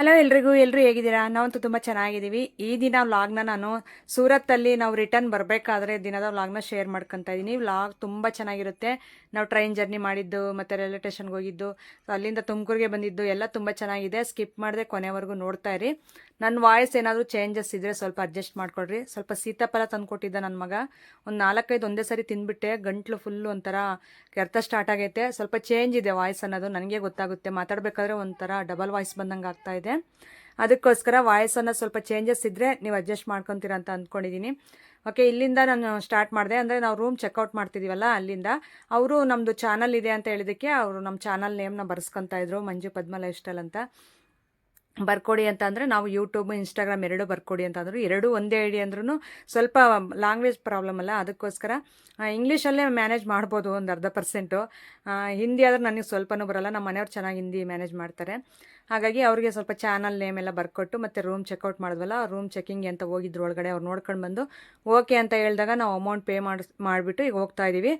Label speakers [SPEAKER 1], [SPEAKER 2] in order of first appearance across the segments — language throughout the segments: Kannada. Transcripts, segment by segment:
[SPEAKER 1] ಹಲೋ ಎಲ್ರಿಗೂ ಎಲ್ಲರೂ ಹೇಗಿದ್ದೀರಾ? ನಾವಂತೂ ತುಂಬ ಚೆನ್ನಾಗಿದ್ದೀವಿ. ಈ ದಿನ ವ್ಲಾಗ್ನ ನಾನು ಸೂರತ್ತಲ್ಲಿ ನಾವು ರಿಟರ್ನ್ ಬರಬೇಕಾದ್ರೆ ದಿನದ ವ್ಲಾಗ್ನ ಶೇರ್ ಮಾಡ್ಕೊತಾ ಇದ್ದೀನಿ. ವ್ಲಾಗ್ ತುಂಬ ಚೆನ್ನಾಗಿರುತ್ತೆ. ನಾವು ಟ್ರೈನ್ ಜರ್ನಿ ಮಾಡಿದ್ದು, ಮತ್ತು ರೈಲ್ವೆ ಸ್ಟೇಷನ್ಗೆ ಹೋಗಿದ್ದು ಅಲ್ಲಿಂದ ತುಮಕೂರಿಗೆ ಬಂದಿದ್ದು ಎಲ್ಲ ತುಂಬ ಚೆನ್ನಾಗಿದೆ. ಸ್ಕಿಪ್ ಮಾಡದೆ ಕೊನೆವರೆಗೂ ನೋಡ್ತಾ ಇರಿ. ನನ್ನ ವಾಯ್ಸ್ ಏನಾದರೂ ಚೇಂಜಸ್ ಇದ್ದರೆ ಸ್ವಲ್ಪ ಅಡ್ಜಸ್ಟ್ ಮಾಡಿಕೊಡ್ರಿ. ಸ್ವಲ್ಪ ಸೀತಾಫಲ ತಂದುಕೊಟ್ಟಿದ್ದ ನನ್ನ ಮಗ. ಒಂದು ನಾಲ್ಕೈದು ಒಂದೇ ಸರಿ ತಿಂದ್ಬಿಟ್ಟೆ. ಗಂಟ್ಲು ಫುಲ್ಲು ಒಂಥರ ಕೆರ್ತ ಸ್ಟಾರ್ಟ್ ಆಗೈತೆ. ಸ್ವಲ್ಪ ಚೇಂಜ್ ಇದೆ ವಾಯ್ಸ್ ಅನ್ನೋದು. ನನಗೆ ಗೊತ್ತಾಗುತ್ತೆ. ಮಾತಾಡಬೇಕಾದ್ರೆ ಒಂಥರ ಡಬಲ್ ವಾಯ್ಸ್ ಬಂದಂಗೆ ಆಗ್ತಾ ಇದೆ. ಅದಕ್ಕೋಸ್ಕರ ವಾಯ್ಸನ್ನು ಸ್ವಲ್ಪ ಚೇಂಜಸ್ ಇದ್ದರೆ ನೀವು ಅಡ್ಜಸ್ಟ್ ಮಾಡ್ಕೊತೀರ ಅಂತ ಅಂದ್ಕೊಂಡಿದ್ದೀನಿ ಓಕೆ ಇಲ್ಲಿಂದ ನಾನು ಸ್ಟಾರ್ಟ್ ಮಾಡಿದೆ. ಅಂದರೆ ನಾವು ರೂಮ್ ಚೆಕ್ಔಟ್ ಮಾಡ್ತಿದ್ದೀವಲ್ಲ ಅಲ್ಲಿಂದ. ಅವರು ನಮ್ಮದು ಚಾನಲ್ ಇದೆ ಅಂತ ಹೇಳಿದಕ್ಕೆ ಅವರು ನಮ್ಮ ಚಾನಲ್ ನೇಮ್ನ ಬರ್ಸ್ಕೊತಾ ಇದ್ರು. ಮಂಜು ಪದ್ಮ ಲೈಫ್ ಸ್ಟೈಲ್ ಅಂತ. ಬರ್ಕೊಡಿ ಅಂತ ಅಂದರೆ ನಾವು ಯೂಟ್ಯೂಬ್ ಇನ್ಸ್ಟಾಗ್ರಾಮ್ ಎರಡೂ ಬರ್ಕೊಡಿ ಅಂತ ಅಂದರು ಎರಡು ಒಂದೇ ಐಡಿ ಅಂದ್ರೂ ಸ್ವಲ್ಪ ಲ್ಯಾಂಗ್ವೇಜ್ ಪ್ರಾಬ್ಲಮ್ ಅಲ್ಲ, ಅದಕ್ಕೋಸ್ಕರ ಇಂಗ್ಲೀಷಲ್ಲೇ ಮ್ಯಾನೇಜ್ ಮಾಡ್ಬೋದು ಒಂದು ಅರ್ಧ ಪರ್ಸೆಂಟು ಹಿಂದಿ ಆದ್ರೆ ನನಗೆ ಸ್ವಲ್ಪನೂ ಬರಲ್ಲ ನಮ್ಮ ಮನೆಯವ್ರು ಚೆನ್ನಾಗಿ ಹಿಂದಿ ಮ್ಯಾನೇಜ್ ಮಾಡ್ತಾರೆ. ಹಾಗಾಗಿ ಅವರಿಗೆ ಸ್ವಲ್ಪ ಚಾನಲ್ ನೇಮ್ ಎಲ್ಲ ಬರ್ಕೊಟ್ಟು ಮತ್ತು ರೂಮ್ ಚೆಕ್ಔಟ್ ಮಾಡಿದ್ವಲ್ಲ ರೂಮ್ ಚೆಕಿಂಗ್ ಅಂತ ಹೋಗಿದ್ರು ಒಳಗಡೆ ಅವ್ರು ನೋಡ್ಕೊಂಡು ಬಂದು ಓಕೆ ಅಂತ ಹೇಳಿದಾಗ ನಾವು ಅಮೌಂಟ್ ಪೇ ಮಾಡಿಸ್ ಮಾಡಿಬಿಟ್ಟು ಈಗ ಹೋಗ್ತಾ ಇದ್ದೀವಿ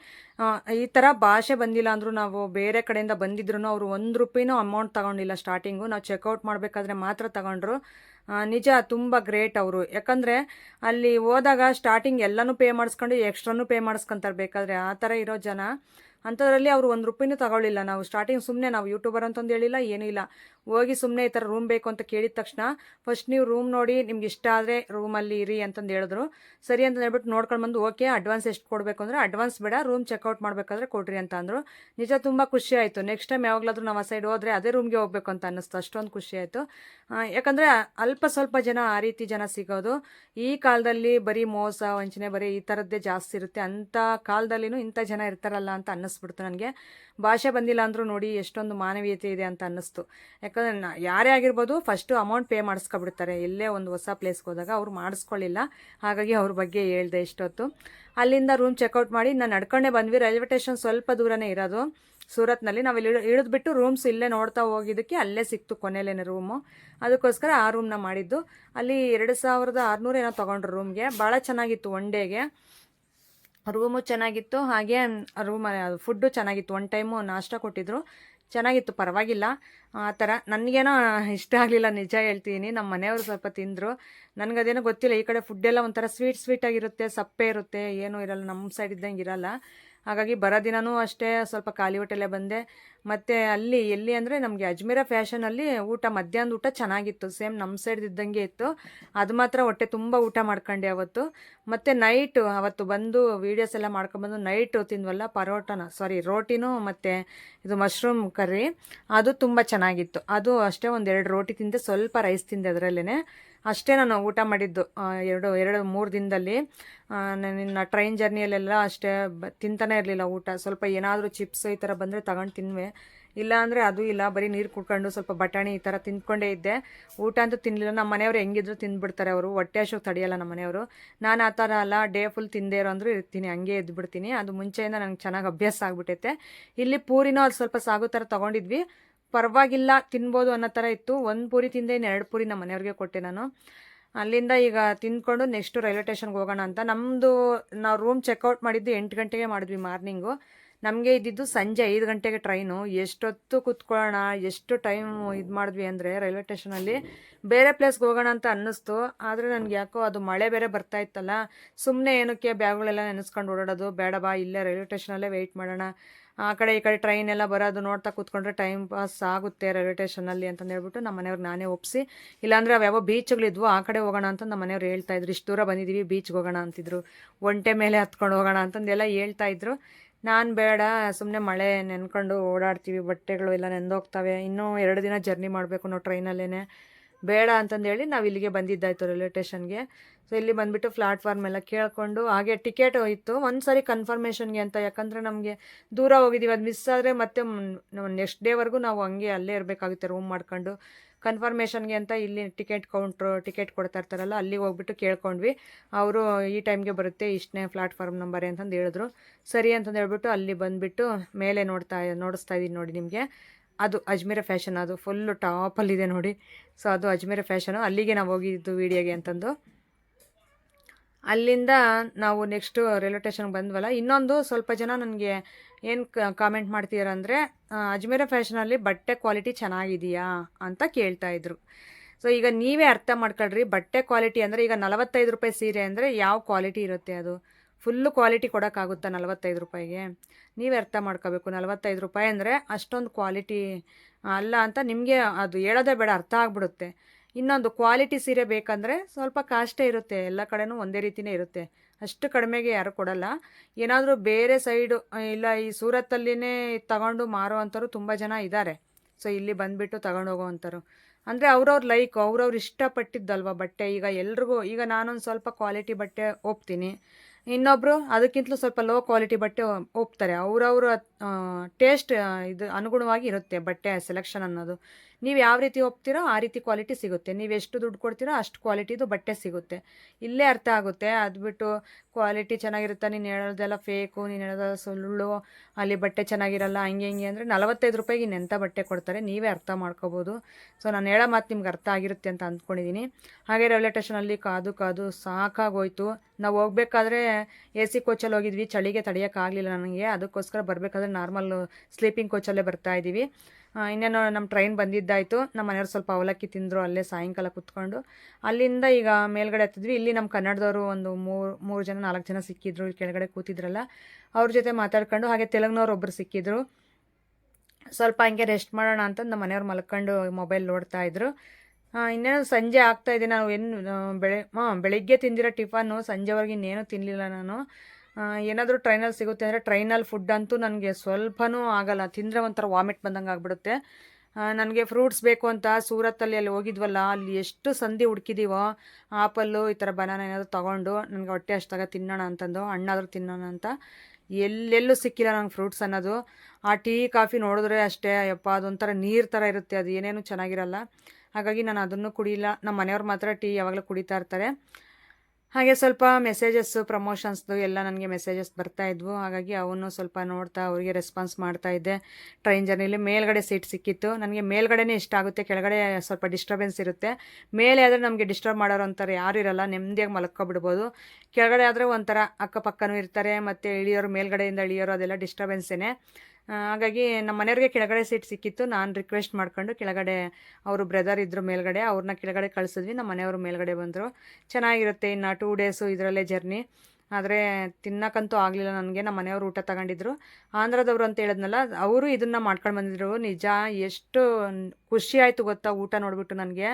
[SPEAKER 1] ಈ ಥರ ಭಾಷೆ ಬಂದಿಲ್ಲ ಅಂದರೂ ನಾವು ಬೇರೆ ಕಡೆಯಿಂದ ಬಂದಿದ್ರು ಅವರು ಒಂದು ರೂಪಾಯಿನೂ ಅಮೌಂಟ್ ತಗೊಂಡಿಲ್ಲ ಸ್ಟಾರ್ಟಿಂಗು ನಾವು ಚೆಕ್ಔಟ್ ಮಾಡಬೇಕಾದ್ರೆ ಮಾತ್ರ ತಗೊಂಡ್ರು. ನಿಜ ತುಂಬ ಗ್ರೇಟ್ ಅವರು. ಯಾಕಂದರೆ ಅಲ್ಲಿ ಹೋದಾಗ ಸ್ಟಾರ್ಟಿಂಗ್ ಎಲ್ಲನೂ ಪೇ ಮಾಡಿಸ್ಕೊಂಡು ಎಕ್ಸ್ಟ್ರಾನು ಪೇ ಮಾಡಿಸ್ಕೊಂತಾರೆ ಬೇಕಾದರೆ ಆ ಥರ ಇರೋ ಜನ. ಅಂಥದ್ರಲ್ಲಿ ಅವರು ಒಂದು ರೂಪಾಯಿನೂ ತಗೊಳ್ಳಿಲ್ಲ. ನಾವು ಸ್ಟಾರ್ಟಿಂಗ್ ಸುಮ್ಮನೆ ನಾವು ಯೂಟ್ಯೂಬರ್ ಅಂತಂದು ಹೇಳಿಲ್ಲ, ಏನೂ ಇಲ್ಲ. ಹೋಗಿ ಸುಮ್ಮನೆ ಈ ಥರ ರೂಮ್ ಬೇಕು ಅಂತ ಕೇಳಿದ ತಕ್ಷಣ ಫಸ್ಟ್ ನೀವು ರೂಮ್ ನೋಡಿ ನಿಮ್ಗೆ ಇಷ್ಟ ಆದರೆ ರೂಮಲ್ಲಿ ಇರಿ ಅಂತಂದು ಹೇಳಿದ್ರು. ಸರಿ ಅಂತ ಹೇಳ್ಬಿಟ್ಟು ನೋಡ್ಕೊಂಡು ಬಂದು, ಓಕೆ ಅಡ್ವಾನ್ಸ್ ಎಷ್ಟು ಕೊಡಬೇಕು ಅಂದರೆ ಅಡ್ವಾನ್ಸ್ ಬೇಡ ರೂಮ್ ಚೆಕ್ಔಟ್ ಮಾಡಬೇಕಾದ್ರೆ ಕೊಡ್ರಿ ಅಂತ ಅಂದರು. ನಿಜ ತುಂಬ ಖುಷಿ ಆಯಿತು. ನೆಕ್ಸ್ಟ್ ಟೈಮ್ ಯಾವಾಗಲಾದರೂ ನಾವು ಆ ಸೈಡ್ ಹೋದರೆ ಅದೇ ರೂಮ್ಗೆ ಹೋಗ್ಬೇಕು ಅಂತ ಅನ್ನಿಸ್ತು. ಅಷ್ಟೊಂದು ಖುಷಿ ಆಯಿತು. ಯಾಕಂದರೆ ಅಲ್ಪ ಸ್ವಲ್ಪ ಜನ, ಆ ರೀತಿ ಜನ ಸಿಗೋದು, ಈ ಕಾಲದಲ್ಲಿ ಬರೀ ಮೋಸ, ವಂಚನೆ ಬರೀ ಈ ಥರದ್ದೇ ಜಾಸ್ತಿ ಇರುತ್ತೆ. ಅಂಥ ಕಾಲದಲ್ಲಿನೂ ಇಂಥ ಜನ ಇರ್ತಾರಲ್ಲ ಅಂತ ಅನ್ನಿಸ್ಬಿಡ್ತು ನನಗೆ. ಭಾಷೆ ಬಂದಿಲ್ಲ ಅಂದರೂ ನೋಡಿ ಎಷ್ಟೊಂದು ಮಾನವೀಯತೆ ಇದೆ ಅಂತ ಅನ್ನಿಸ್ತು. ಯಾಕಂದರೆ ಯಾರೇ ಆಗಿರ್ಬೋದು ಫಸ್ಟು ಅಮೌಂಟ್ ಪೇ ಮಾಡಿಸ್ಕೊಬಿಡ್ತಾರೆ. ಎಲ್ಲೇ ಒಂದು ಹೊಸ ಪ್ಲೇಸ್ಗೆ ಹೋದಾಗ ಅವ್ರು ಮಾಡಿಸ್ಕೊಳ್ಳಿಲ್ಲ. ಹಾಗಾಗಿ ಅವ್ರ ಬಗ್ಗೆ ಹೇಳಿದೆ ಇಷ್ಟೊತ್ತು. ಅಲ್ಲಿಂದ ರೂಮ್ ಚೆಕ್ಔಟ್ ಮಾಡಿ ನಾನು ನಡ್ಕೊಂಡೇ ಬಂದ್ವಿ. ರೈಲ್ವೆ ಸ್ಟೇಷನ್ ಸ್ವಲ್ಪ ದೂರನೇ ಇರೋದು. ಸೂರತ್ನಲ್ಲಿ ನಾವು ಇಲ್ಲಿ ಇಳಿದ್ಬಿಟ್ಟು ರೂಮ್ಸ್ ಇಲ್ಲೇ ನೋಡ್ತಾ ಹೋಗಿದ್ದಕ್ಕೆ ಅಲ್ಲೇ ಸಿಕ್ತು ಕೊನೆಯಲ್ಲೇನೆ ರೂಮು ಅದಕ್ಕೋಸ್ಕರ ಆ ರೂಮ್ನ ಮಾಡಿದ್ದು. ಅಲ್ಲಿ ಎರಡು ಸಾವಿರದ ಆರುನೂರು ಏನೋ ತೊಗೊಂಡ್ರು ರೂಮ್ಗೆ ಭಾಳ ಚೆನ್ನಾಗಿತ್ತು ಒನ್ ಡೇಗೆ ರೂಮು ಚೆನ್ನಾಗಿತ್ತು, ಹಾಗೆ ರೂಮ್ ಫುಡ್ಡು ಚೆನ್ನಾಗಿತ್ತು. ಒನ್ ಟೈಮು ನಾಷ್ಟ ಕೊಟ್ಟಿದ್ರು. ಚೆನ್ನಾಗಿತ್ತು, ಪರವಾಗಿಲ್ಲ. ಆ ಥರ ನನಗೇನೋ ಇಷ್ಟ ಆಗಲಿಲ್ಲ, ನಿಜ ಹೇಳ್ತೀನಿ. ನಮ್ಮ ಮನೆಯವರು ಸ್ವಲ್ಪ ತಿಂದರು. ನನಗದೇನೋ ಗೊತ್ತಿಲ್ಲ, ಈ ಕಡೆ ಫುಡ್ಡೆಲ್ಲ ಒಂಥರ ಸ್ವೀಟ್ ಸ್ವೀಟಾಗಿರುತ್ತೆ ಸಪ್ಪೆ ಇರುತ್ತೆ, ಏನೂ ಇರಲ್ಲ ನಮ್ಮ ಸೈಡ್ ಇದ್ದಂಗೆ ಇರಲ್ಲ. ಹಾಗಾಗಿ ಬರೋ ದಿನವೂ ಅಷ್ಟೇ ಸ್ವಲ್ಪ ಖಾಲಿ ಹೊಟ್ಟೆಲೆ ಬಂದೆ. ಮತ್ತು ಅಲ್ಲಿ ಎಲ್ಲಿ ಅಂದರೆ ನಮಗೆ ಅಜ್ಮೀರ ಫ್ಯಾಷನಲ್ಲಿ ಊಟ, ಮಧ್ಯಾಹ್ನದ ಊಟ ಚೆನ್ನಾಗಿತ್ತು. ಸೇಮ್ ನಮ್ಮ ಸೈಡ್ ಇದ್ದಂಗೆ ಇತ್ತು. ಅದು ಮಾತ್ರ ಹೊಟ್ಟೆ ತುಂಬ ಊಟ ಮಾಡ್ಕೊಂಡೆ ಅವತ್ತು. ಮತ್ತು ನೈಟು ಅವತ್ತು ಬಂದು ವೀಡಿಯೋಸ್ ಎಲ್ಲ ಮಾಡ್ಕೊಂಡ್ಬಂದು ನೈಟು ತಿಂದ್ವಲ್ಲ, ಪರೋಟನ ಸಾರಿ ರೋಟಿನೂ ಮತ್ತು ಇದು ಮಶ್ರೂಮ್ ಕರ್ರಿ ಅದು ತುಂಬ ಚೆನ್ನಾಗಿತ್ತು. ಅದು ಅಷ್ಟೇ ಒಂದೆರಡು ರೋಟಿ ತಿಂದೆ. ಸ್ವಲ್ಪ ರೈಸ್ ತಿಂದೆ ಅದರಲ್ಲೇ ಅಷ್ಟೇ ನಾನು ಊಟ ಮಾಡಿದ್ದು ಎರಡು ಎರಡು, ಮೂರು ದಿನದಲ್ಲಿ. ನನ್ನ ಟ್ರೈನ್ ಜರ್ನಿಯಲ್ಲೆಲ್ಲ ಅಷ್ಟೇ, ಬ, ತಿಂತಾನೆ ಇರಲಿಲ್ಲ ಊಟ. ಸ್ವಲ್ಪ ಏನಾದರೂ ಚಿಪ್ಸ್ ಈ ಥರ ಬಂದರೆ ತಗೊಂಡು ತಿನ್ವೆ ಇಲ್ಲ ಅಂದರೆ ಅದು ಇಲ್ಲ, ಬರೀ ನೀರು ಕುಡ್ಕೊಂಡು ಸ್ವಲ್ಪ ಬಟಾಣಿ ಈ ಥರ ತಿಂದ್ಕೊಂಡೇ ಇದ್ದೆ. ಊಟ ಅಂತೂ ತಿನ್ನಲಿಲ್ಲ ನಮ್ಮ ಮನೆಯವರು ಹೆಂಗಿದ್ರು ತಿಂದ್ಬಿಡ್ತಾರೆ ಅವರು. ಹೊಟ್ಟೆ ಅಶೋ ತಡೆಯಲ್ಲ ನಮ್ಮ ಮನೆಯವರು. ನಾನು ಆ ಥರ ಅಲ್ಲ ಡೇ ಫುಲ್ ತಿಂದೇ ಇರೋ ಅಂದರೂ ಇರ್ತೀನಿ. ಹಂಗೆ ಎದ್ಬಿಡ್ತೀನಿ. ಅದು ಮುಂಚೆಯಿಂದ ನಂಗೆ ಚೆನ್ನಾಗಿ ಅಭ್ಯಾಸ ಆಗಿಬಿಟ್ಟೈತೆ. ಇಲ್ಲಿ ಪೂರಿನೂ ಅದು ಸ್ವಲ್ಪ ಸಾಗು ಥರ ತೊಗೊಂಡಿದ್ವಿ. ಪರವಾಗಿಲ್ಲ, ತಿನ್ಬೋದು ಅನ್ನೋ ಥರ ಇತ್ತು. ಒಂದು ಪೂರಿ ತಿಂದೆ, ಇನ್ನು ಎರಡು ಪೂರಿ ನಮ್ಮ ಮನೆಯವ್ರಿಗೆ ಕೊಟ್ಟೆ ನಾನು. ಅಲ್ಲಿಂದ ಈಗ ತಿಂದ್ಕೊಂಡು ನೆಕ್ಸ್ಟು ರೈಲ್ವೆ ಸ್ಟೇಷನ್ಗೆ ಹೋಗೋಣ ಅಂತ. ನಮ್ಮದು ನಾವು ರೂಮ್ ಚೆಕ್ಔಟ್ ಮಾಡಿದ್ದು ಎಂಟು ಗಂಟೆಗೆ ಮಾಡಿದ್ವಿ ಮಾರ್ನಿಂಗು. ನಮಗೆ ಇದ್ದಿದ್ದು ಸಂಜೆ ಐದು ಗಂಟೆಗೆ ಟ್ರೈನು ಎಷ್ಟೊತ್ತು ಕೂತ್ಕೊಳ್ಳೋಣ, ಎಷ್ಟು ಟೈಮ್ ಇದು ಮಾಡಿದ್ವಿ ಅಂದರೆ ರೈಲ್ವೆ ಸ್ಟೇಷನಲ್ಲಿ ಬೇರೆ ಪ್ಲೇಸ್ಗೆ ಹೋಗೋಣ ಅಂತ ಅನ್ನಿಸ್ತು. ಆದರೆ ನನಗೆ ಯಾಕೋ ಅದು ಮಳೆ ಬೇರೆ ಬರ್ತಾ ಇತ್ತಲ್ಲ. ಸುಮ್ಮನೆ ಏನಕ್ಕೆ ಬ್ಯಾಗ್ಗಳೆಲ್ಲ ನೆನೆಸ್ಕೊಂಡು ಓಡಾಡೋದು ಬೇಡ ಬಾ ಇಲ್ಲೇ ರೈಲ್ವೆ ಸ್ಟೇಷನಲ್ಲೇ ವೆಯ್ಟ್ ಮಾಡೋಣ. ಆ ಕಡೆ ಈ ಕಡೆ ಟ್ರೈನ್ ಎಲ್ಲ ಬರೋದು ನೋಡ್ತಾ ಕೂತ್ಕೊಂಡ್ರೆ ಟೈಮ್ ಪಾಸ್ ಆಗುತ್ತೆ ರೈಲ್ವೆ ಸ್ಟೇಷನಲ್ಲಿ ಅಂತಂದು ಹೇಳ್ಬಿಟ್ಟು ನಮ್ಮ ಮನೆಯವ್ರಿಗೆ ನಾನೇ ಒಪ್ಪಿಸಿ ಇಲ್ಲಾಂದರೆ ಅವು ಯಾವ ಬೀಚ್ಗಳಿದ್ವು ಆ ಕಡೆ ಹೋಗೋಣ ಅಂತ ನಮ್ಮ ಮನೆಯವ್ರು ಹೇಳ್ತಾ ಇದ್ರು. ಇಷ್ಟು ದೂರ ಬಂದಿದ್ದೀವಿ ಬೀಚ್ಗೆ ಹೋಗೋಣ ಅಂತಿದ್ರು. ಒಂಟೆ ಮೇಲೆ ಹತ್ಕೊಂಡು ಹೋಗೋಣ ಅಂತಂದೆಲ್ಲ ಹೇಳ್ತಾ ಇದ್ರು. ನಾನು ಬೇಡ ಸುಮ್ಮನೆ ಮಳೆ ನೆನ್ಕೊಂಡು ಓಡಾಡ್ತೀವಿ, ಬಟ್ಟೆಗಳು ಎಲ್ಲ ನೆಂದೋಗ್ತವೆ. ಇನ್ನೂ ಎರಡು ದಿನ ಜರ್ನಿ ಮಾಡಬೇಕು ನಾವು ಟ್ರೈನಲ್ಲೇ ಬೇಡ ಅಂತಂದೇಳಿ ನಾವು ಇಲ್ಲಿಗೆ ಬಂದಿದ್ದಾಯಿತು ರೈಲ್ವೆ ಸ್ಟೇಷನ್ಗೆ ಸೊ ಇಲ್ಲಿ ಬಂದುಬಿಟ್ಟು ಪ್ಲಾಟ್ಫಾರ್ಮ್ ಎಲ್ಲ ಕೇಳಿಕೊಂಡು, ಹಾಗೆ ಟಿಕೆಟ್ ಇತ್ತು. ಒಂದು ಸರಿ ಕನ್ಫರ್ಮೇಷನ್ಗೆ ಅಂತ, ಯಾಕಂದರೆ ನಮಗೆ ದೂರ ಹೋಗಿದ್ದೀವಿ ಅದು ಮಿಸ್ ಆದರೆ ಮತ್ತೆ ನೆಕ್ಸ್ಟ್ ಡೇವರೆಗೂ ನಾವು ಹಂಗೆ ಅಲ್ಲೇ ಇರಬೇಕಾಗುತ್ತೆ ರೂಮ್ ಮಾಡ್ಕೊಂಡು. ಕನ್ಫರ್ಮೇಷನ್ಗೆ ಅಂತ ಇಲ್ಲಿ ಟಿಕೆಟ್ ಕೌಂಟ್ರು ಟಿಕೆಟ್ ಕೊಡ್ತಾ ಇರ್ತಾರಲ್ಲ ಅಲ್ಲಿಗೆ ಹೋಗ್ಬಿಟ್ಟು ಕೇಳ್ಕೊಂಡ್ವಿ. ಅವರು ಈ ಟೈಮ್ಗೆ ಬರುತ್ತೆ ಇಷ್ಟನೇ ಪ್ಲಾಟ್ಫಾರ್ಮ್ ನಂಬರೇ ಅಂತಂದು ಹೇಳಿದ್ರು. ಸರಿ ಅಂತಂದು ಹೇಳ್ಬಿಟ್ಟು ಅಲ್ಲಿ ಬಂದುಬಿಟ್ಟು ಮೇಲೆ ನೋಡ್ತಾ, ನೋಡಿಸ್ತಾ ಇದ್ದೀನಿ ನೋಡಿ ನಿಮಗೆ. ಅದು ಅಜ್ಮೀರ ಫ್ಯಾಷನ್, ಅದು ಫುಲ್ಲು ಟಾಪಲ್ಲಿದೆ ನೋಡಿ. ಸೊ ಅದು ಅಜ್ಮೀರ ಫ್ಯಾಷನು. ಅಲ್ಲಿಗೆ ನಾವು ಹೋಗಿದ್ದು ವೀಡಿಯೋಗೆ ಅಂತಂದು. ಅಲ್ಲಿಂದ ನಾವು ನೆಕ್ಸ್ಟು ರೈಲ್ವೆ ಸ್ಟೇಷನ್ಗೆ ಬಂದ್ವಲ್ಲ, ಇನ್ನೊಂದು ಸ್ವಲ್ಪ ಜನ ನನಗೆ ಏನು ಕಾಮೆಂಟ್ ಮಾಡ್ತೀರ ಅಜ್ಮೀರ ಅಜ್ಮೇರ ಫ್ಯಾಷನಲ್ಲಿ ಬಟ್ಟೆ ಕ್ವಾಲಿಟಿ ಚೆನ್ನಾಗಿದೆಯಾ ಅಂತ ಕೇಳ್ತಾ ಇದ್ರು. ಸೊ ಈಗ ನೀವೇ ಅರ್ಥ ಮಾಡ್ಕೊಳ್ರಿ, ಬಟ್ಟೆ ಕ್ವಾಲಿಟಿ ಅಂದರೆ ಈಗ ನಲವತ್ತೈದು ರೂಪಾಯಿ ಸೀರೆ ಅಂದರೆ ಯಾವ ಕ್ವಾಲಿಟಿ ಇರುತ್ತೆ ಅದು? ಫುಲ್ಲು ಕ್ವಾಲಿಟಿ ಕೊಡೋಕ್ಕಾಗುತ್ತಾ ನಲವತ್ತೈದು ರೂಪಾಯಿಗೆ? ನೀವೇ ಅರ್ಥ ಮಾಡ್ಕೋಬೇಕು. ನಲವತ್ತೈದು ರೂಪಾಯಿ ಅಂದರೆ ಅಷ್ಟೊಂದು ಕ್ವಾಲಿಟಿ ಅಲ್ಲ ಅಂತ ನಿಮಗೆ ಅದು ಹೇಳೋದೇ ಬೇಡ, ಅರ್ಥ ಆಗ್ಬಿಡುತ್ತೆ. ಇನ್ನೊಂದು ಕ್ವಾಲಿಟಿ ಸೀರೆ ಬೇಕಂದರೆ ಸ್ವಲ್ಪ ಕಾಸ್ಟೇ ಇರುತ್ತೆ. ಎಲ್ಲ ಕಡೆನೂ ಒಂದೇ ರೀತಿಯೇ ಇರುತ್ತೆ. ಅಷ್ಟು ಕಡಿಮೆಗೆ ಯಾರು ಕೊಡಲ್ಲ. ಏನಾದರೂ ಬೇರೆ ಸೈಡು ಇಲ್ಲ ಈ ಸೂರತ್ತಲ್ಲಿನೇ ತಗೊಂಡು ಮಾರೋ ಅಂಥವ್ರು ತುಂಬ ಜನ ಇದ್ದಾರೆ. ಸೊ, ಇಲ್ಲಿ ಬಂದುಬಿಟ್ಟು ತಗೊಂಡು ಹೋಗೋವಂಥವ್ರು ಅಂದರೆ ಅವ್ರವ್ರ ಲೈಕ್, ಅವ್ರವ್ರು ಇಷ್ಟಪಟ್ಟಿದ್ದಲ್ವ ಬಟ್ಟೆ? ಈಗ ಎಲ್ರಿಗೂ, ಈಗ ನಾನೊಂದು ಸ್ವಲ್ಪ ಕ್ವಾಲಿಟಿ ಬಟ್ಟೆ ಒಪ್ತೀನಿ. ಇನ್ನೊಬ್ಬರು ಅದಕ್ಕಿಂತಲೂ ಸ್ವಲ್ಪ ಲೋ ಕ್ವಾಲಿಟಿ ಬಟ್ಟೆ ಒಪ್ತಾರೆ. ಅವ್ರವ್ರ ಟೇಸ್ಟ್ ಇದು ಅನುಗುಣವಾಗಿ ಇರುತ್ತೆ ಬಟ್ಟೆ ಸೆಲೆಕ್ಷನ್ ಅನ್ನೋದು. ನೀವು ಯಾವ ರೀತಿ ಹೋಗ್ತೀರೋ ಆ ರೀತಿ ಕ್ವಾಲಿಟಿ ಸಿಗುತ್ತೆ. ನೀವು ಎಷ್ಟು ದುಡ್ಡು ಕೊಡ್ತೀರೋ ಅಷ್ಟು ಕ್ವಾಲಿಟಿದು ಬಟ್ಟೆ ಸಿಗುತ್ತೆ. ಇಲ್ಲೇ ಅರ್ಥ ಆಗುತ್ತೆ. ಅದು ಬಿಟ್ಟು ಕ್ವಾಲಿಟಿ ಚೆನ್ನಾಗಿರುತ್ತೆ? ನೀನು ಹೇಳೋದೆಲ್ಲ ಫೇಕು ನೀನು ಹೇಳೋದೆಲ್ಲ ಸುಳ್ಳು, ಅಲ್ಲಿ ಬಟ್ಟೆ ಚೆನ್ನಾಗಿರಲ್ಲ, ಹಂಗೆ ಹಿಂಗೆ ಅಂದರೆ ನಲವತ್ತೈದು ರೂಪಾಯಿಗೆ ಇನ್ನೆಂಥ ಬಟ್ಟೆ ಕೊಡ್ತಾರೆ? ನೀವೇ ಅರ್ಥ ಮಾಡ್ಕೋಬೋದು. ಸೊ ನಾನು ಹೇಳೋ ಮಾತು ನಿಮ್ಗೆ ಅರ್ಥ ಆಗಿರುತ್ತೆ ಅಂತ ಅಂದ್ಕೊಂಡಿದ್ದೀನಿ ಹಾಗೆ ರೈಲ್ವೆ ಸ್ಟೇಷನಲ್ಲಿ ಕಾದು ಕಾದು ಸಾಕಾಗೋಯ್ತು. ನಾವು ಹೋಗ್ಬೇಕಾದ್ರೆ ಎ ಸಿ ಕೋಚಲ್ಲಿ ಹೋಗಿದ್ವಿ. ಚಳಿಗೆ ತಡೆಯೋಕ್ಕಾಗಲಿಲ್ಲ ನನಗೆ. ಅದಕ್ಕೋಸ್ಕರ ಬರಬೇಕಾದ್ರೆ ನಾರ್ಮಲ್ ಸ್ಲೀಪಿಂಗ್ ಕೋಚಲ್ಲೇ ಬರ್ತಾ ಇದ್ದೀವಿ ಇನ್ನೇನು ನಮ್ಮ ಟ್ರೈನ್ ಬಂದಿದ್ದಾಯಿತು. ನಮ್ಮ ಮನೆಯವ್ರು ಸ್ವಲ್ಪ ಅವಲಕ್ಕಿ ತಿಂದರು, ಅಲ್ಲೇ ಸಾಯಂಕಾಲ ಕುತ್ಕೊಂಡು. ಅಲ್ಲಿಂದ ಈಗ ಮೇಲ್ಗಡೆ ಹತ್ತಿದ್ವಿ. ಇಲ್ಲಿ ನಮ್ಮ ಕನ್ನಡದವರು ಒಂದು ಮೂರು ಮೂರು ಜನ, ನಾಲ್ಕು ಜನ ಸಿಕ್ಕಿದ್ರು. ಕೆಳಗಡೆ ಕೂತಿದ್ರಲ್ಲ. ಅವ್ರ ಜೊತೆ ಮಾತಾಡ್ಕೊಂಡು, ಹಾಗೆ ತೆಲುಗ್ನವ್ರು ಒಬ್ಬರು ಸಿಕ್ಕಿದ್ರು. ಸ್ವಲ್ಪ ಹಂಗೆ ರೆಸ್ಟ್ ಮಾಡೋಣ ಅಂತ ನಮ್ಮ ಮನೆಯವ್ರು ಮಲ್ಕೊಂಡು ಮೊಬೈಲ್ ನೋಡ್ತಾ ಇದ್ರು. ಇನ್ನೇನು ಸಂಜೆ ಆಗ್ತಾ ಇದೆ. ನಾವು ಏನು ಬೆಳೆ, ಹಾಂ, ಬೆಳಿಗ್ಗೆ ತಿಂದಿರೋ ಟಿಫನ್ನು ಸಂಜೆವರೆಗೆ ಇನ್ನೇನು ತಿನ್ನಲಿಲ್ಲ ನಾನು. ಏನಾದರೂ ಟ್ರೈನಲ್ಲಿ ಸಿಗುತ್ತೆ ಅಂದರೆ ಟ್ರೈನಲ್ಲಿ ಫುಡ್ ಅಂತೂ ನನಗೆ ಸ್ವಲ್ಪನೂ ಆಗಲ್ಲ. ತಿಂದರೆ ಒಂಥರ ವಾಮಿಟ್ ಬಂದಂಗೆ ಆಗಿಬಿಡುತ್ತೆ. ನನಗೆ ಫ್ರೂಟ್ಸ್ ಬೇಕು ಅಂತ ಸೂರತ್ತಲ್ಲಿ ಅಲ್ಲಿ ಹೋಗಿದ್ವಲ್ಲ, ಅಲ್ಲಿ ಎಷ್ಟು ಸಂಧಿ ಹುಡುಕಿದೀವೋ, ಆಪಲ್ಲು, ಈ ಥರ ಬನಾನ ಏನಾದರೂ ತೊಗೊಂಡು ನನಗೆ ಹೊಟ್ಟೆ ಅಷ್ಟಾಗ ತಿನ್ನೋಣ ಅಂತಂದು, ಹಣ್ಣಾದರೂ ತಿನ್ನೋಣ ಅಂತ ಎಲ್ಲೆಲ್ಲೂ ಸಿಕ್ಕಿಲ್ಲ ನಂಗೆ ಫ್ರೂಟ್ಸ್ ಅನ್ನೋದು. ಆ ಟೀ, ಕಾಫಿ ನೋಡಿದ್ರೆ ಅಷ್ಟೇ ಯಪ್ಪ ಅದೊಂಥರ ನೀರು ಥರ ಇರುತ್ತೆ, ಅದು ಏನೇನು ಚೆನ್ನಾಗಿರಲ್ಲ. ಹಾಗಾಗಿ ನಾನು ಅದನ್ನು ಕುಡಿಯಿಲ್ಲ. ನಮ್ಮ ಮನೆಯವ್ರು ಮಾತ್ರ ಟೀ ಯಾವಾಗಲೂ ಕುಡಿತಾ ಇರ್ತಾರೆ. ಹಾಗೆ ಸ್ವಲ್ಪ ಮೆಸೇಜಸ್ಸು ಪ್ರಮೋಷನ್ಸ್ದು ಎಲ್ಲ ನನಗೆ ಮೆಸೇಜಸ್ ಬರ್ತಾ ಇದ್ವು. ಹಾಗಾಗಿ ಅವನು ಸ್ವಲ್ಪ ನೋಡ್ತಾ ಅವರಿಗೆ ರೆಸ್ಪಾನ್ಸ್ ಮಾಡ್ತಾ ಇದ್ದೆ. ಟ್ರೈನ್ ಜರ್ನಿಲಿ ಮೇಲ್ಗಡೆ ಸೀಟ್ ಸಿಕ್ಕಿತ್ತು. ನನಗೆ ಮೇಲ್ಗಡೆನೇ ಇಷ್ಟ ಆಗುತ್ತೆ. ಕೆಳಗಡೆ ಸ್ವಲ್ಪ ಡಿಸ್ಟರ್ಬೆನ್ಸ್ ಇರುತ್ತೆ. ಮೇಲೆ ಆದರೆ ನಮಗೆ ಡಿಸ್ಟರ್ಬ್ ಮಾಡೋರು ಅಂತಾರೆ, ಯಾರು ಇರಲ್ಲ. ನೆಮ್ಮದಿಯಾಗಿ ಮಲ್ಕೊಬಿಡ್ಬೋದು. ಕೆಳಗಡೆ ಆದರೆ ಒಂಥರ ಅಕ್ಕಪಕ್ಕನೂ ಇರ್ತಾರೆ, ಮತ್ತು ಇಳಿಯೋರು, ಮೇಲ್ಗಡೆಯಿಂದ ಇಳಿಯೋರು ಅದೆಲ್ಲ ಡಿಸ್ಟರ್ಬೆನ್ಸೇ ಹಾಗಾಗಿ ನಮ್ಮ ಮನೆಯವ್ರಿಗೆ ಕೆಳಗಡೆ ಸೀಟ್ ಸಿಕ್ಕಿತ್ತು. ನಾನು ರಿಕ್ವೆಸ್ಟ್ ಮಾಡ್ಕೊಂಡು ಕೆಳಗಡೆ ಅವರು ಬ್ರದರ್ ಇದ್ದರು ಮೇಲ್ಗಡೆ ಅವ್ರನ್ನ ಕೆಳಗಡೆ ಕಳಿಸಿದ್ವಿ. ನಮ್ಮ ಮನೆಯವರು ಮೇಲ್ಗಡೆ ಬಂದರು. ಚೆನ್ನಾಗಿರುತ್ತೆ ಇನ್ನು ಟೂ ಡೇಸು ಇದರಲ್ಲೇ ಜರ್ನಿ ಆದರೆ ತಿನ್ನಕ್ಕಂತೂ ಆಗಲಿಲ್ಲ ನನಗೆ. ನಮ್ಮ ಮನೆಯವರು ಊಟ ತಗೊಂಡಿದ್ರು. ಆಂಧ್ರದವರು ಅಂತ ಹೇಳಿದ್ನಲ್ಲ, ಅವರು ಇದನ್ನು ಮಾಡ್ಕೊಂಡು ಬಂದಿದ್ರು. ನಿಜ, ಎಷ್ಟು ಖುಷಿ ಆಯಿತು ಗೊತ್ತಾ ಊಟ ನೋಡಿಬಿಟ್ಟು ನನಗೆ.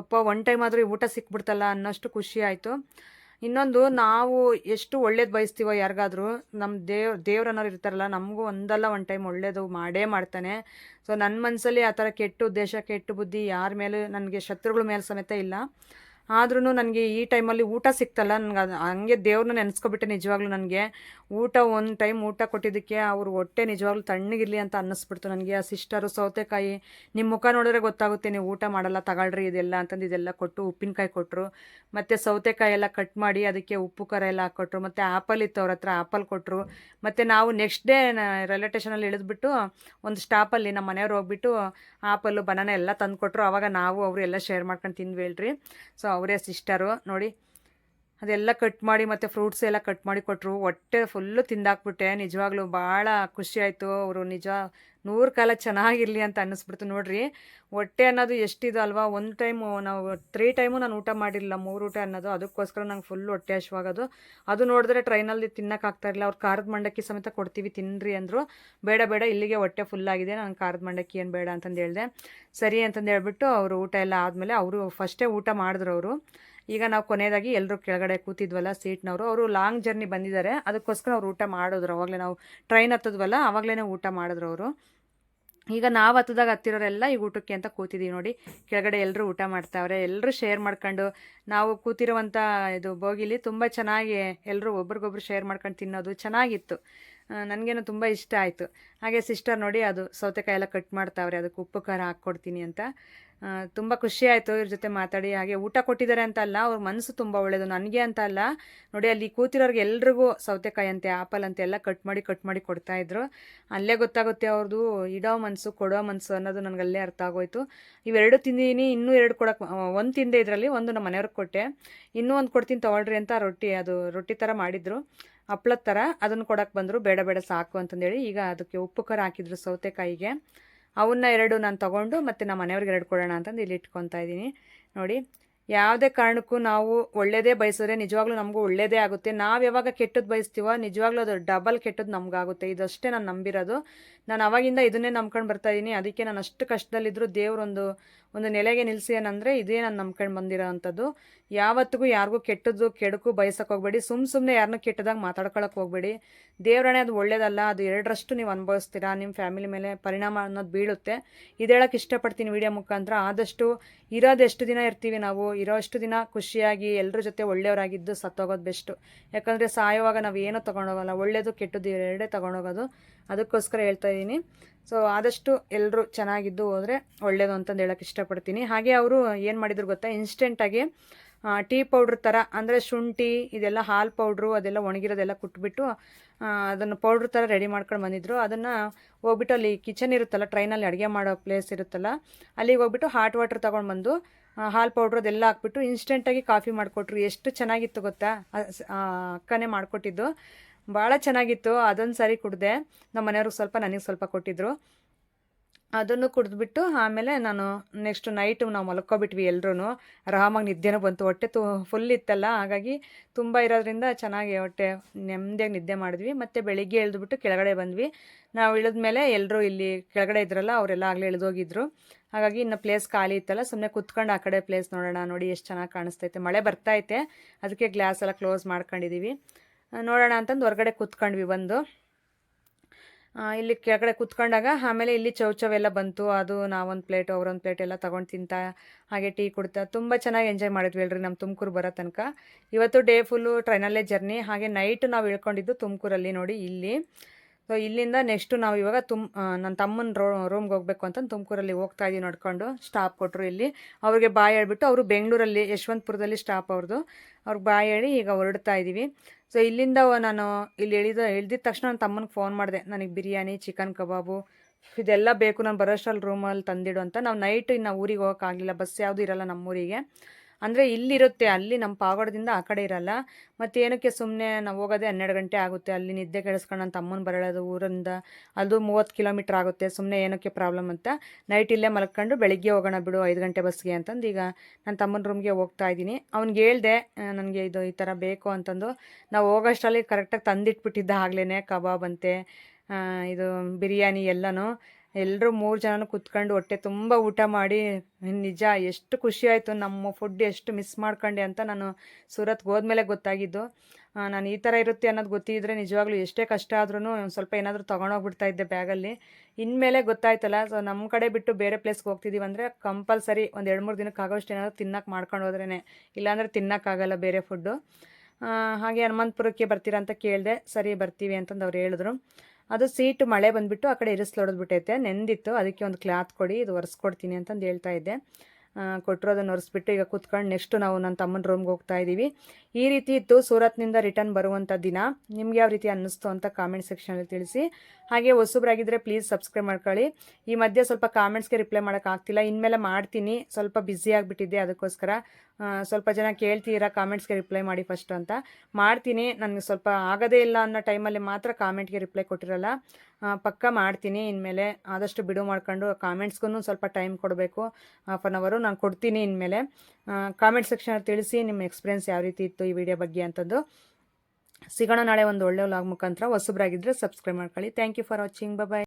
[SPEAKER 1] ಅಪ್ಪ ಒನ್ ಟೈಮ್ ಆದರೂ ಊಟ ಸಿಕ್ಬಿಡ್ತಲ್ಲ ಅನ್ನೋಷ್ಟು ಖುಷಿ ಆಯಿತು. ಇನ್ನೊಂದು, ನಾವು ಎಷ್ಟು ಒಳ್ಳೇದು ಬಯಸ್ತೀವೋ ಯಾರಿಗಾದ್ರೂ ನಮ್ಮ ದೇವ್ ದೇವ್ರು ಅನ್ನೋರು ಇರ್ತಾರಲ್ಲ, ನಮಗೂ ಒಂದಲ್ಲ ಒಂದು ಟೈಮ್ ಒಳ್ಳೇದು ಮಾಡೇ ಮಾಡ್ತಾನೆ. ಸೊ ನನ್ನ ಮನಸ್ಸಲ್ಲಿ ಆ ಥರ ಕೆಟ್ಟ ಉದ್ದೇಶ, ಕೆಟ್ಟ ಬುದ್ಧಿ ಯಾರ ಮೇಲೂ ನನಗೆ ಶತ್ರುಗಳ ಮೇಲೆ ಸಮೇತ ಇಲ್ಲ. ಆದ್ರೂ ನನಗೆ ಈ ಟೈಮಲ್ಲಿ ಊಟ ಸಿಕ್ತಲ್ಲ, ನನಗೆ ಅದು ಹಂಗೆ ದೇವ್ರನ್ನ ನೆನೆಸ್ಕೊಬಿಟ್ಟೆ ನಿಜವಾಗ್ಲೂ ನನಗೆ. ಊಟ ಒಂದು ಟೈಮ್ ಊಟ ಕೊಟ್ಟಿದ್ದಕ್ಕೆ ಅವ್ರ ಹೊಟ್ಟೆ ನಿಜವಾಗ್ಲೂ ತಣ್ಣಗಿರಲಿ ಅಂತ ಅನ್ನಿಸ್ಬಿಡ್ತು ನನಗೆ. ಆ ಸಿಸ್ಟರು ಸೌತೆಕಾಯಿ ನಿಮ್ಮ ಮುಖ ನೋಡಿದ್ರೆ ಗೊತ್ತಾಗುತ್ತೆ ನೀವು ಊಟ ಮಾಡಲ್ಲ, ತಗೊಳ್ರಿ ಇದೆಲ್ಲ ಅಂತಂದು ಇದೆಲ್ಲ ಕೊಟ್ಟು ಉಪ್ಪಿನಕಾಯಿ ಕೊಟ್ಟರು ಮತ್ತು ಸೌತೆಕಾಯಿ ಎಲ್ಲ ಕಟ್ ಮಾಡಿ ಅದಕ್ಕೆ ಉಪ್ಪು, ಖಾರ ಎಲ್ಲ ಹಾಕ್ಕೊಟ್ರು ಮತ್ತು ಆ್ಯಪಲ್ ಇತ್ತು ಅವ್ರ ಹತ್ರ ಆ್ಯಪಲ್ ಕೊಟ್ಟರು ಮತ್ತು ನಾವು ನೆಕ್ಸ್ಟ್ ಡೇ ರೈಲ್ವೆ ಸ್ಟೇಷನಲ್ಲಿ ಇಳಿದ್ಬಿಟ್ಟು ಒಂದು ಸ್ಟಾಪಲ್ಲಿ ನಮ್ಮ ಮನೆಯವ್ರು ಹೋಗ್ಬಿಟ್ಟು ಆ್ಯಪಲ್ಲು ಬನಾನ ಎಲ್ಲ ತಂದು ಕೊಟ್ಟರು ಆವಾಗ ನಾವು ಅವರು ಎಲ್ಲ ಶೇರ್ ಮಾಡ್ಕೊಂಡು ತಿಂದ್ವಿ ಹೇಳ್ರಿ. ಸೊ ಅವರೇ ಸಿಸ್ಟರು, ನೋಡಿ. ಅದೆಲ್ಲ ಕಟ್ ಮಾಡಿ ಮತ್ತು ಫ್ರೂಟ್ಸ್ ಎಲ್ಲ ಕಟ್ ಮಾಡಿ ಕೊಟ್ಟರು ಹೊಟ್ಟೆ ಫುಲ್ಲು ತಿಂದಾಕ್ಬಿಟ್ಟೆ. ನಿಜವಾಗ್ಲೂ ಭಾಳ ಖುಷಿ ಆಯಿತು. ಅವರು ನಿಜ ನೂರು ಕಾಲ ಚೆನ್ನಾಗಿರಲಿ ಅಂತ ಅನ್ನಿಸ್ಬಿಡ್ತು ನೋಡ್ರಿ. ಹೊಟ್ಟೆ ಅನ್ನೋದು ಎಷ್ಟಿದೆ ಅಲ್ವಾ? ಒಂದು ಟೈಮು ನಾವು ತ್ರೀ ಟೈಮು ನಾನು ಊಟ ಮಾಡಿರಲಿಲ್ಲ, ಮೂರು ಊಟ ಅನ್ನೋದು. ಅದಕ್ಕೋಸ್ಕರ ನಂಗೆ ಫುಲ್ ಹೊಟ್ಟೆ ಹಶ್ವಾಗೋದು. ಅದು ನೋಡಿದ್ರೆ ಟ್ರೈನಲ್ಲಿ ತಿನ್ನೋಕ್ಕಾಗ್ತಾ ಇರಲಿಲ್ಲ. ಅವ್ರು ಖಾರದ ಮಂಡಕ್ಕಿ ಸಮೇತ ಕೊಡ್ತೀವಿ ತಿನ್ನಿರಿ ಅಂದರು. ಬೇಡ ಬೇಡ, ಇಲ್ಲಿಗೆ ಹೊಟ್ಟೆ ಫುಲ್ಲಾಗಿದೆ ನಾನು ಖಾರದ ಮಂಡಕ್ಕಿ ಏನು ಬೇಡ ಅಂತಂದು ಹೇಳಿದೆ. ಸರಿ ಅಂತಂದು ಹೇಳ್ಬಿಟ್ಟು ಅವರು ಊಟ ಎಲ್ಲ ಆದಮೇಲೆ ಅವರು ಫಸ್ಟೇ ಊಟ ಮಾಡಿದ್ರು ಅವರು. ಈಗ ನಾವು ಕೊನೆಯದಾಗಿ ಎಲ್ಲರೂ ಕೆಳಗಡೆ ಕೂತಿದ್ವಲ್ಲ ಸೀಟ್ನವರು. ಅವರು ಲಾಂಗ್ ಜರ್ನಿ ಬಂದಿದ್ದಾರೆ. ಅದಕ್ಕೋಸ್ಕರ ಅವ್ರು ಊಟ ಮಾಡಿದ್ರು. ಅವಾಗಲೇ ನಾವು ಟ್ರೈನ್ ಹತ್ತದ್ವಲ್ಲ ಅವಾಗಲೇ ಊಟ ಮಾಡಿದ್ರು ಅವರು. ಈಗ ನಾವು ಹತ್ತದಾಗ ಹತ್ತಿರೋರೆಲ್ಲ ಈಗ ಊಟಕ್ಕೆ ಅಂತ ಕೂತಿದ್ದೀವಿ ನೋಡಿ. ಕೆಳಗಡೆ ಎಲ್ಲರೂ ಊಟ ಮಾಡ್ತಾವ್ರೆ. ಎಲ್ಲರೂ ಶೇರ್ ಮಾಡ್ಕೊಂಡು ನಾವು ಕೂತಿರುವಂಥ ಇದು ಬೋಗಿಲಿ ತುಂಬ ಚೆನ್ನಾಗಿ ಎಲ್ಲರೂ ಒಬ್ರಿಗೊಬ್ರು ಶೇರ್ ಮಾಡ್ಕೊಂಡು ತಿನ್ನೋದು ಚೆನ್ನಾಗಿತ್ತು. ನನಗೇನೋ ತುಂಬ ಇಷ್ಟ ಆಯಿತು. ಹಾಗೆ ಸಿಸ್ಟರ್ ನೋಡಿ ಅದು ಸೌತೆಕಾಯಿ ಎಲ್ಲ ಕಟ್ ಮಾಡ್ತಾವ್ರೆ. ಅದಕ್ಕೆ ಉಪ್ಪು ಖಾರ ಹಾಕ್ಕೊಡ್ತೀನಿ ಅಂತ. ತುಂಬ ಖುಷಿ ಆಯಿತು ಇವ್ರ ಜೊತೆ ಮಾತಾಡಿ. ಹಾಗೆ ಊಟ ಕೊಟ್ಟಿದ್ದಾರೆ ಅಂತ ಅಲ್ಲ, ಅವ್ರ ಮನಸ್ಸು ತುಂಬ ಒಳ್ಳೆಯದು ನನಗೆ ಅಂತ ಅಲ್ಲ, ನೋಡಿ ಅಲ್ಲಿ ಕೂತಿರೋರಿಗೆ ಎಲ್ರಿಗೂ ಸೌತೆಕಾಯಿ ಅಂತೆ, ಆಪಲ್ ಅಂತೆ ಎಲ್ಲ ಕಟ್ ಮಾಡಿ ಕಟ್ ಮಾಡಿ ಕೊಡ್ತಾಯಿದ್ರು ಅಲ್ಲೇ ಗೊತ್ತಾಗುತ್ತೆ ಅವ್ರದ್ದು ಇಡೋ ಮನಸ್ಸು ಕೊಡೋ ಮನಸ್ಸು ಅನ್ನೋದು ನನಗೆ ಅಲ್ಲೇ ಅರ್ಥ ಆಗೋಯ್ತು. ಇವೆರಡು ತಿಂದಿದ್ದೀನಿ ಇನ್ನೂ ಎರಡು ಕೊಡೋಕೆ ಒಂದು ತಿಂದೆ ಇದರಲ್ಲಿ ಒಂದು ನಮ್ಮ ಮನೆಯವ್ರಿಗೆ ಕೊಟ್ಟೆ. ಇನ್ನೂ ಒಂದು ಕೊಡ್ತೀನಿ ತೊಗೊಳ್ರಿ ಅಂತ ರೊಟ್ಟಿ, ಅದು ರೊಟ್ಟಿ ಥರ ಮಾಡಿದ್ರು. ಹಪ್ಳದ ಥರ ಅದನ್ನು ಕೊಡೋಕೆ ಬಂದರು. ಬೇಡ ಬೇಡ, ಸಾಕು ಅಂತಂದೇಳಿ ಈಗ ಅದಕ್ಕೆ ಉಪ್ಪು ಖಾರ ಹಾಕಿದ್ರು ಸೌತೆಕಾಯಿಗೆ. ಅವನ್ನ ಎರಡು ನಾನು ತೊಗೊಂಡು ಮತ್ತು ನಮ್ಮ ಮನೆಯವ್ರಿಗೆ ಎರಡು ಕೊಡೋಣ ಅಂತಂದು ಇಲ್ಲಿ ಇಟ್ಕೊತಾ ಇದ್ದೀನಿ. ನೋಡಿ, ಯಾವುದೇ ಕಾರಣಕ್ಕೂ ನಾವು ಒಳ್ಳೆಯದೇ ಬಯಸಿದ್ರೆ ನಿಜವಾಗ್ಲೂ ನಮಗೂ ಒಳ್ಳೆಯದೇ ಆಗುತ್ತೆ. ನಾವು ಯಾವಾಗ ಕೆಟ್ಟದ್ದು ಬಯಸ್ತೀವೋ ನಿಜವಾಗ್ಲೂ ಅದು ಡಬಲ್ ಕೆಟ್ಟದ್ದು ನಮಗಾಗುತ್ತೆ. ಇದಷ್ಟೇ ನಾನು ನಂಬಿರೋದು. ನಾನು ಅವಾಗಿಂದ ಇದನ್ನೇ ನಂಬ್ಕೊಂಡು ಬರ್ತಾ ಇದ್ದೀನಿ. ಅದಕ್ಕೆ ನಾನು ಅಷ್ಟು ಕಷ್ಟದಲ್ಲಿದ್ದರೂ ದೇವರೊಂದು ಒಂದು ನೆಲೆಗೆ ನಿಲ್ಲಿಸಿ ಏನಂದರೆ, ಇದೇ ನಾನು ನಂಬ್ಕೊಂಡು ಬಂದಿರೋ ಅಂಥದ್ದು. ಯಾವತ್ತಿಗೂ ಯಾರಿಗೂ ಕೆಟ್ಟದ್ದು, ಕೆಡಕು ಬಯಸಕ್ಕೆ ಹೋಗ್ಬೇಡಿ. ಸುಮ್ಮ ಸುಮ್ಮನೆ ಯಾರನ್ನೂ ಕೆಟ್ಟದಾಗ ಮಾತಾಡ್ಕೊಳಕ್ಕೆ ಹೋಗ್ಬೇಡಿ. ದೇವ್ರಣೆ ಅದು ಒಳ್ಳೇದಲ್ಲ, ಅದು ಎರಡರಷ್ಟು ನೀವು ಅನುಭವಿಸ್ತೀರಾ ನಿಮ್ಮ ಫ್ಯಾಮಿಲಿ ಮೇಲೆ ಪರಿಣಾಮ ಅನ್ನೋದು ಬೀಳುತ್ತೆ. ಇದೇಳಕ್ಕೆ ಇಷ್ಟಪಡ್ತೀನಿ ವಿಡಿಯೋ ಮುಖಾಂತರ. ಆದಷ್ಟು ಇರೋದು ಎಷ್ಟು ದಿನ ಇರ್ತೀವಿ ನಾವು, ಇರೋ ಅಷ್ಟು ದಿನ ಖುಷಿಯಾಗಿ ಎಲ್ಲರ ಜೊತೆ ಒಳ್ಳೆಯವರಾಗಿದ್ದು ಸತ್ತೋಗೋದು ಬೆಸ್ಟು. ಯಾಕಂದರೆ ಸಾಯುವಾಗ ನಾವು ಏನೂ ತೊಗೊಂಡೋಗಲ್ಲ, ಒಳ್ಳೇದು ಕೆಟ್ಟದ್ದು ಎರಡೇ ತೊಗೊಂಡೋಗೋದು. ಅದಕ್ಕೋಸ್ಕರ ಹೇಳ್ತಾ ಇದ್ದೀನಿ. ಸೊ ಆದಷ್ಟು ಎಲ್ಲರೂ ಚೆನ್ನಾಗಿದ್ದು ಹೋದರೆ ಒಳ್ಳೆಯದು ಅಂತಂದು ಹೇಳೋಕ್ಕೆ ಇಷ್ಟಪಡ್ತೀನಿ. ಹಾಗೆ ಅವರು ಏನು ಮಾಡಿದ್ರು ಗೊತ್ತಾ? ಇನ್ಸ್ಟೆಂಟಾಗಿ ಟೀ ಪೌಡ್ರ್ ಥರ ಅಂದರೆ ಶುಂಠಿ, ಇದೆಲ್ಲ ಹಾಲು ಪೌಡ್ರು, ಅದೆಲ್ಲ ಒಣಗಿರೋದೆಲ್ಲ ಕುಟ್ಬಿಟ್ಟು ಅದನ್ನು ಪೌಡ್ರ್ ಥರ ರೆಡಿ ಮಾಡ್ಕೊಂಡು ಬಂದಿದ್ರು. ಅದನ್ನು ಹೋಗ್ಬಿಟ್ಟು ಅಲ್ಲಿ ಕಿಚನ್ ಇರುತ್ತಲ್ಲ ಟ್ರೈನಲ್ಲಿ ಅಡುಗೆ ಮಾಡೋ ಪ್ಲೇಸ್ ಇರುತ್ತಲ್ಲ, ಅಲ್ಲಿಗೆ ಹೋಗ್ಬಿಟ್ಟು ಹಾಟ್ ವಾಟರ್ ತೊಗೊಂಡು ಬಂದು ಹಾಲು ಪೌಡ್ರ್ ಅದೆಲ್ಲ ಹಾಕ್ಬಿಟ್ಟು ಇನ್ಸ್ಟೆಂಟಾಗಿ ಕಾಫಿ ಮಾಡಿಕೊಟ್ರು. ಎಷ್ಟು ಚೆನ್ನಾಗಿತ್ತು ಗೊತ್ತಾ? ಅಕ್ಕನೇ ಮಾಡಿಕೊಟ್ಟಿದ್ದು. ಭಾಳ ಚೆನ್ನಾಗಿತ್ತು, ಅದೊಂದು ಸಾರಿ ಕುಡಿದೆ. ನಮ್ಮ ಮನೆಯವ್ರಿಗೆ ಸ್ವಲ್ಪ ನನಗೆ ಸ್ವಲ್ಪ ಕೊಟ್ಟಿದ್ದರು ಅದನ್ನು ಕುಡಿದ್ಬಿಟ್ಟು ಆಮೇಲೆ ನಾನು ನೆಕ್ಸ್ಟ್ ನೈಟು ನಾವು ಮಲ್ಕೊಬಿಟ್ವಿ ಎಲ್ಲರೂ ಆರಾಮಾಗಿ ನಿದ್ದೆನೂ ಬಂತು. ಹೊಟ್ಟೆ ತು ಫುಲ್ ಇತ್ತಲ್ಲ, ಹಾಗಾಗಿ ತುಂಬ ಇರೋದ್ರಿಂದ ಚೆನ್ನಾಗಿ ಹೊಟ್ಟೆ ನೆಮ್ಮದಿಯಾಗಿ ನಿದ್ದೆ ಮಾಡಿದ್ವಿ. ಮತ್ತು ಬೆಳಿಗ್ಗೆ ಇಳಿದ್ಬಿಟ್ಟು ಕೆಳಗಡೆ ಬಂದ್ವಿ. ನಾವು ಇಳಿದ ಮೇಲೆ ಎಲ್ಲರೂ ಇಲ್ಲಿ ಕೆಳಗಡೆ ಇದ್ರಲ್ಲ, ಅವರೆಲ್ಲ ಆಗಲೇ ಇಳಿದೋಗಿದ್ರು ಹಾಗಾಗಿ ಇನ್ನು ಪ್ಲೇಸ್ ಖಾಲಿ ಇತ್ತಲ್ಲ ಸುಮ್ಮನೆ ಕುತ್ಕೊಂಡು ಆ ಕಡೆ ಪ್ಲೇಸ್ ನೋಡೋಣ, ನೋಡಿ ಎಷ್ಟು ಚೆನ್ನಾಗಿ ಕಾಣಿಸ್ತೈತೆ. ಮಳೆ ಬರ್ತೈತೆ ಅದಕ್ಕೆ ಗ್ಲಾಸ್ ಎಲ್ಲ ಕ್ಲೋಸ್ ಮಾಡ್ಕೊಂಡಿದ್ದೀವಿ ನೋಡೋಣ ಅಂತಂದು ಹೊರಗಡೆ ಕೂತ್ಕೊಂಡ್ವಿ ಬಂದು. ಇಲ್ಲಿ ಕೆಳಗಡೆ ಕೂತ್ಕೊಂಡಾಗ ಆಮೇಲೆ ಇಲ್ಲಿ ಚೌಚವೆಲ್ಲ ಬಂತು. ಅದು ನಾವೊಂದು ಪ್ಲೇಟು, ಅವರೊಂದು ಪ್ಲೇಟ್ ಎಲ್ಲ ತೊಗೊಂಡು ತಿಂತಾ, ಹಾಗೆ ಟೀ ಕುಡ್ತಾ, ತುಂಬ ಚೆನ್ನಾಗಿ ಎಂಜಾಯ್ ಮಾಡಿದ್ವಿ ಹೇಳ್ರಿ ನಮ್ಮ ತುಮಕೂರು ಬರೋ ತನಕ. ಇವತ್ತು ಡೇ ಫುಲ್ಲು ಟ್ರೈನಲ್ಲೇ ಜರ್ನಿ. ಹಾಗೆ ನೈಟ್ ನಾವು ಇಳ್ಕೊಂಡಿದ್ದು ತುಮಕೂರಲ್ಲಿ ನೋಡಿ ಇಲ್ಲಿ. ಸೊ ಇಲ್ಲಿಂದ ನೆಕ್ಸ್ಟು ನಾವು ಇವಾಗ ತುಮ್ ನನ್ನ ತಮ್ಮನ ರೋ ರೂಮ್ಗೆ ಹೋಗ್ಬೇಕು ಅಂತ ತುಮಕೂರಲ್ಲಿ ಹೋಗ್ತಾ ಇದ್ದೀವಿ ನೋಡ್ಕೊಂಡು. ಸ್ಟಾಪ್ ಕೊಟ್ಟರು ಇಲ್ಲಿ. ಅವ್ರಿಗೆ ಬಾಯ್ ಹೇಳ್ಬಿಟ್ಟು ಅವರು ಬೆಂಗಳೂರಲ್ಲಿ, ಯಶವಂತಪುರದಲ್ಲಿ ಸ್ಟಾಪ್ ಅವ್ರದ್ದು ಅವ್ರಿಗೆ ಬಾಯ್ ಹೇಳಿ ಈಗ ಹೊರಡ್ತಾ ಇದ್ದೀವಿ ಸೊ ಇಲ್ಲಿಂದ ನಾನು ಇಲ್ಲಿ ಇಳಿದ ಇಳ್ದಿದ ತಕ್ಷಣ ನನ್ನ ತಮ್ಮನಿಗೆ ಫೋನ್ ಮಾಡಿದೆ. ನನಗೆ ಬಿರಿಯಾನಿ ಚಿಕನ್ ಕಬಾಬು ಇದೆಲ್ಲ ಬೇಕು. ನಾನು ಬರೋಷ್ಟರಲ್ಲಿ ರೂಮಲ್ಲಿ ತಂದಿಡು ಅಂತ. ನಾವು ನೈಟ್ ಇನ್ನು ಊರಿಗೆ ಹೋಗೋಕ್ಕಾಗಲಿಲ್ಲ ಬಸ್ ಯಾವುದೂ ಇರಲ್ಲ ನಮ್ಮೂರಿಗೆ. ಅಂದರೆ ಇಲ್ಲಿರುತ್ತೆ, ಅಲ್ಲಿ ನಮ್ಮ ಪಾವಗಡದಿಂದ ಆ ಕಡೆ ಇರಲ್ಲ. ಮತ್ತು ಏನಕ್ಕೆ ಸುಮ್ಮನೆ ನಾವು ಹೋಗೋದೇ ಹನ್ನೆರಡು ಗಂಟೆ ಆಗುತ್ತೆ, ಅಲ್ಲಿ ನಿದ್ದೆ ಕೆಡಿಸ್ಕೊಂಡು ನನ್ನ ತಮ್ಮನ ಬರೋದು ಊರಿಂದ, ಅದು ಮೂವತ್ತು ಕಿಲೋಮೀಟ್ರ್ ಆಗುತ್ತೆ ಸುಮ್ಮನೆ ಏನಕ್ಕೆ ಪ್ರಾಬ್ಲಮ್ ಅಂತ. ನೈಟ್ ಇಲ್ಲೇ ಮಲ್ಕೊಂಡು ಬೆಳಿಗ್ಗೆ ಹೋಗೋಣ ಬಿಡು ಐದು ಗಂಟೆ ಬಸ್ಗೆ ಅಂತಂದು ಈಗ ನನ್ನ ತಮ್ಮನ ರೂಮ್ಗೆ ಹೋಗ್ತಾ ಇದ್ದೀನಿ. ಅವ್ನಿಗೆ ಹೇಳ್ದೆ ನನಗೆ ಇದು ಈ ಥರ ಬೇಕು ಅಂತಂದು. ನಾವು ಹೋಗೋಷ್ಟರಲ್ಲಿ ಕರೆಕ್ಟಾಗಿ ತಂದಿಟ್ಬಿಟ್ಟಿದ್ದ ಆಗ್ಲೇ ಕಬಾಬ್ ಅಂತೆ ಇದು ಬಿರಿಯಾನಿ ಎಲ್ಲನೂ. ಎಲ್ಲರೂ ಮೂರು ಜನನು ಕುತ್ಕೊಂಡು ಹೊಟ್ಟೆ ತುಂಬ ಊಟ ಮಾಡಿ ನಿಜ ಎಷ್ಟು ಖುಷಿ ಆಯಿತು ನಮ್ಮ ಫುಡ್ ಎಷ್ಟು ಮಿಸ್ ಮಾಡ್ಕೊಂಡೆ ಅಂತ ನಾನು ಸೂರತ್ಗೆ ಹೋದ್ಮೇಲೆ ಗೊತ್ತಾಗಿದ್ದು. ನಾನು ಈ ಥರ ಇರುತ್ತೆ ಅನ್ನೋದು ಗೊತ್ತಿದ್ರೆ ನಿಜವಾಗ್ಲೂ ಎಷ್ಟೇ ಕಷ್ಟ ಆದ್ರೂ ಸ್ವಲ್ಪ ಏನಾದರೂ ತೊಗೊಂಡೋಗ್ಬಿಡ್ತಾ ಇದ್ದೆ ಬ್ಯಾಗಲ್ಲಿ. ಇನ್ಮೇಲೆ ಗೊತ್ತಾಯ್ತಲ್ಲ ಸೊ ನಮ್ಮ ಕಡೆ ಬಿಟ್ಟು ಬೇರೆ ಪ್ಲೇಸ್ಗೆ ಹೋಗ್ತಿದ್ದೀವಿ ಅಂದರೆ ಕಂಪಲ್ಸರಿ ಒಂದು ಎರಡು ಮೂರು ದಿನಕ್ಕೆ ಆಗೋಷ್ಟು ಏನಾದರೂ ತಿನ್ನೋಕೆ ಮಾಡ್ಕೊಂಡು ಹೋದ್ರೇ ಇಲ್ಲಾಂದರೆ ತಿನ್ನೋಕ್ಕಾಗಲ್ಲ ಬೇರೆ ಫುಡ್ಡು ಹಾಗೆ ಹನುಮಂತಪುರಕ್ಕೆ ಬರ್ತೀರಾ ಅಂತ ಕೇಳಿದೆ, ಸರಿ ಬರ್ತೀವಿ ಅಂತಂದು ಅವ್ರು ಹೇಳಿದ್ರು. ಅದು ಸೀಟು ಮಳೆ ಬಂದುಬಿಟ್ಟು ಆ ಕಡೆ ಇರಿಸ್ಲೊಡೆದ್ಬಿಟ್ಟೈತೆ, ನೆಂದಿತ್ತು. ಅದಕ್ಕೆ ಒಂದು ಕ್ಲಾತ್ ಕೊಡಿ, ಇದು ಒರೆಸ್ಕೊಡ್ತೀನಿ ಅಂತಂದು ಹೇಳ್ತಾ ಇದ್ದೆ. ಕೊಟ್ಟರು ಅದನ್ನು ಒರೆಸ್ಬಿಟ್ಟು ಈಗ ಕೂತ್ಕೊಂಡು ನೆಕ್ಸ್ಟು ನಾವು ನನ್ನ ತಮ್ಮನ ರೂಮ್ಗೆ ಹೋಗ್ತಾ ಇದ್ದೀವಿ ಈ ರೀತಿ ಇತ್ತು ಸೂರತ್ನಿಂದ ರಿಟರ್ನ್ ಬರುವಂಥ ದಿನ ನಿಮ್ಗೆ ಯಾವ ರೀತಿ ಅನ್ನಿಸ್ತು ಅಂತ ಕಾಮೆಂಟ್ ಸೆಕ್ಷನಲ್ಲಿ ತಿಳಿಸಿ. ಹಾಗೆ ಹೊಸಬ್ರಾಗಿದ್ದರೆ ಪ್ಲೀಸ್ ಸಬ್ಸ್ಕ್ರೈಬ್ ಮಾಡ್ಕೊಳ್ಳಿ. ಈ ಮಧ್ಯೆ ಸ್ವಲ್ಪ ಕಾಮೆಂಟ್ಸ್ಗೆ ರಿಪ್ಲೈ ಮಾಡೋಕ್ಕಾಗ್ತಿಲ್ಲ ಇನ್ಮೇಲೆ ಮಾಡ್ತೀನಿ. ಸ್ವಲ್ಪ ಬ್ಯುಸಿ ಆಗಿಬಿಟ್ಟಿದ್ದೆ ಅದಕ್ಕೋಸ್ಕರ. ಸ್ವಲ್ಪ ಜನ ಕೇಳ್ತೀರಾ ಕಾಮೆಂಟ್ಸ್ಗೆ ರಿಪ್ಲೈ ಮಾಡಿ ಫಸ್ಟ್ ಅಂತ. ಮಾಡ್ತೀನಿ. ನನಗೆ ಸ್ವಲ್ಪ ಆಗೋದೇ ಇಲ್ಲ ಅನ್ನೋ ಟೈಮಲ್ಲಿ ಮಾತ್ರ ಕಾಮೆಂಟ್ಗೆ ರಿಪ್ಲೈ ಕೊಟ್ಟಿರಲ್ಲ. ಪಕ್ಕ ಮಾಡ್ತೀನಿ. ಇನ್ಮೇಲೆ ಆದಷ್ಟು ಬಿಡು ಮಾಡ್ಕೊಂಡು ಕಾಮೆಂಟ್ಸ್ಗೂ ಸ್ವಲ್ಪ ಟೈಮ್ ಕೊಡಬೇಕು. ಹಾಫ್ ಆನ್ ಅವರು ನಾನು ಕೊಡ್ತೀನಿ ಇನ್ಮೇಲೆ. ಕಾಮೆಂಟ್ ಸೆಕ್ಷನ್ ತಿಳಿಸಿ ನಿಮ್ಮ ಎಕ್ಸ್ಪೀರಿಯನ್ಸ್ ಯಾವ ರೀತಿ ಇತ್ತು ಈ ವಿಡಿಯೋ ಬಗ್ಗೆ ಅಂತದ್ದು. ಸಿಗೋಣ ನಾಳೆ ಒಂದು ಒಳ್ಳೆ ವ್ಲಾಗ್ ಮುಖಾಂತರ. ಹೊಸಬ್ರಾಗಿದ್ದರೆ ಸಬ್ಸ್ಕ್ರೈಬ್ ಮಾಡ್ಕೊಳ್ಳಿ. Thank you for watching bye